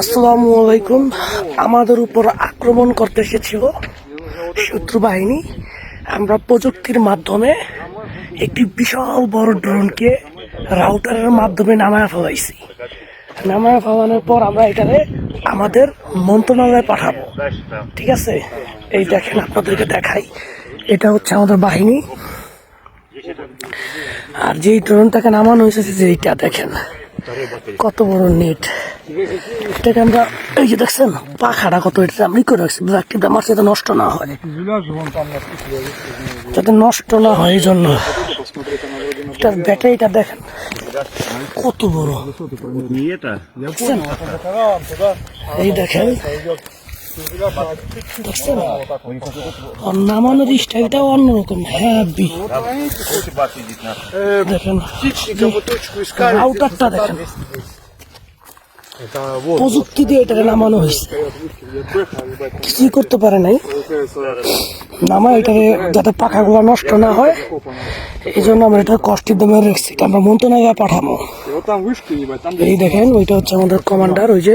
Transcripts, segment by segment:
আসসালামু আলাইকুম। আমাদের উপর আক্রমণ করতে এসেছিল শত্রু বাহিনী। আমরা প্রযুক্তির মাধ্যমে একটি বিশাল বড় ড্রোনকে রাউটারের মাধ্যমে নামায় ফেলাইছি। নামায় ফেলানোর পর আমরা এটারে আমাদের মন্ত্রণালয়ে পাঠাবো। ঠিক আছে? এই দেখেন আপনাদেরকে দেখাই। এটা হচ্ছে আমাদের বাহিনী। আর যেই ড্রোনটাকে নামানো হয়েছে যে এইটা দেখেন। কত বড় নেট? এটাকে আমরা এই যে দেখছেন পাখাটা কত এটা আমি করে রাখছি কিন্তু আমার যাতে নষ্ট না হয়। যাতে নষ্ট না হয় এই জন্য। এটার ব্যাটারিটা দেখেন কত বড়। এই দেখেন নামানোর স্টাইলটা অন্যরকম হ্যাপি দেখেন দেখেন প্রযুক্তি দিয়ে এটাকে নামানো হয়েছে কিছুই করতে পারে নাই নামা এটাকে যাতে পাখাগুলো নষ্ট না হয় এই জন্য আমরা এটা কষ্টের দামে রেখেছি আমরা মন্ত্রণালয়ে পাঠাবো এই দেখেন ওইটা হচ্ছে আমাদের কমান্ডার ওই যে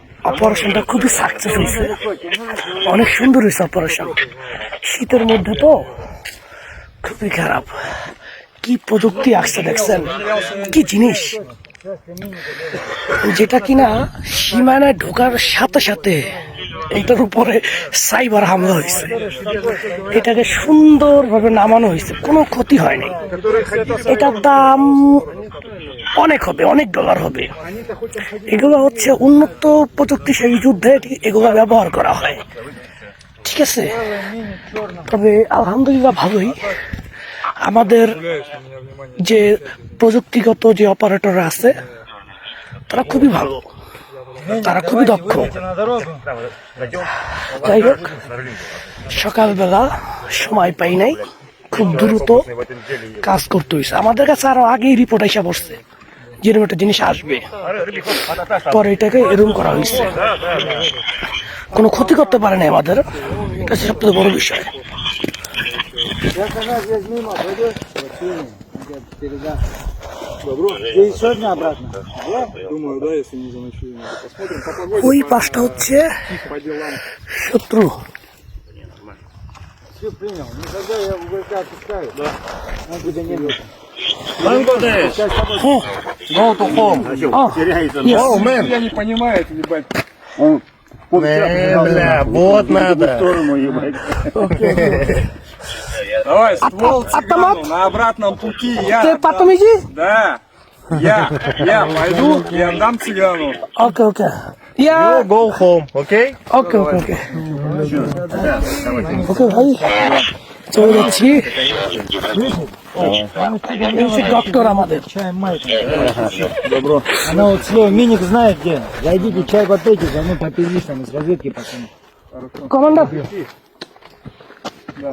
অপারেশনটা খুবই সাকসেস হয়েছে। অনেক সুন্দর হয়েছে অপারেশন শীতের মধ্যে তো খুবই খারাপ। কি প্রযুক্তি আসছে দেখছেন? কি জিনিস? যেটা কিনা সীমানায় ঢোকার সাথে সাথে এটার উপরে সাইবার হামলা হয়েছে। এটাকে সুন্দরভাবে নামানো হয়েছে, কোনো ক্ষতি হয়নি। এটার দাম অনেক হবে, অনেক ডলার হবে। এগুলো হচ্ছে উন্নত প্রযুক্তিশালী যুদ্ধে এটি- এগুলো ব্যবহার করা হয়। ঠিক আছে? তবে আলহামদুলিল্লাহ ভালোই। আমাদের যে প্রযুক্তিগত যে অপারেটর আছে, তারা খুবই ভালো। তারা খুবই দক্ষ। যাই হোক, সকালবেলা সময় পাই নাই, খুব দ্রুত কাজ করতে হয়েছে আমাদের কাছে আরও আগেই রিপোর্ট এসে পড়ছে যেরকম একটা জিনিস আসবে। পরে এটাকে এরকম করা হয়েছে কোনো ক্ষতি করতে পারে না আমাদের। এটা হচ্ছে সবথেকে বড় বিষয়। Добро. И еще обратно. Да? Думаю, да, если не заночуем. Посмотрим по погоде. Ой, по, тебе. по делам. Шатру. Все принял. Никогда я уголька отпускаю. Да. Он тебя не будет. Фух, go to home. Теряется. Oh. Я не понимаю, ебать. Бля, вот надо. В сторону, ебать. Давай, ствол а- автомат? цыгану на обратном пути. Ты Я. потомизи? Да. Я. Я пойду и отдам цыгану. Okay okay yeah You go home, okay? ওকে ওকে ওকে ওকে ভাই চলে যাচ্ছি এই যে ডক্টর আমাদের Чай мать. Добро. Она вот слово Миник знает где. Зайдите, чай попейте, за мной попились там из разведки пацаны. কমান্ডার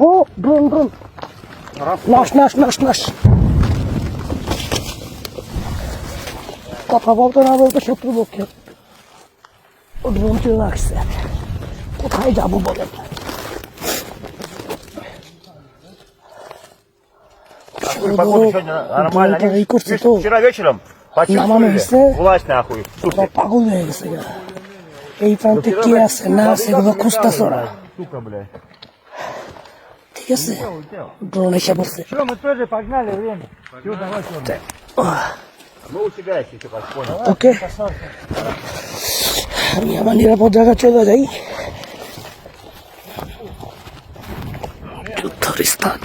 ও ড্রোন ড্রোন নাশ নাশ নাশ নাশ কথা বলতে না বলতে শত্রুপক্ষে ও ড্রোন চলে আসছে কোথায় যাবো বলেন ড্রোনটা এই করছে তো Вчера вечером Наверное, если- Власть нахуй. বা পাগল হয়ে গেছে গা। এই প্রান্তে কে আছে না আছে এগুলো খুঁজতেছ ওরা Сука, бля. ঠিক আছে ড্রোন এসে পড়ছে ওকে আমি আমার নিরাপদ জায়গা চলে যাই যুদ্ধ স্থান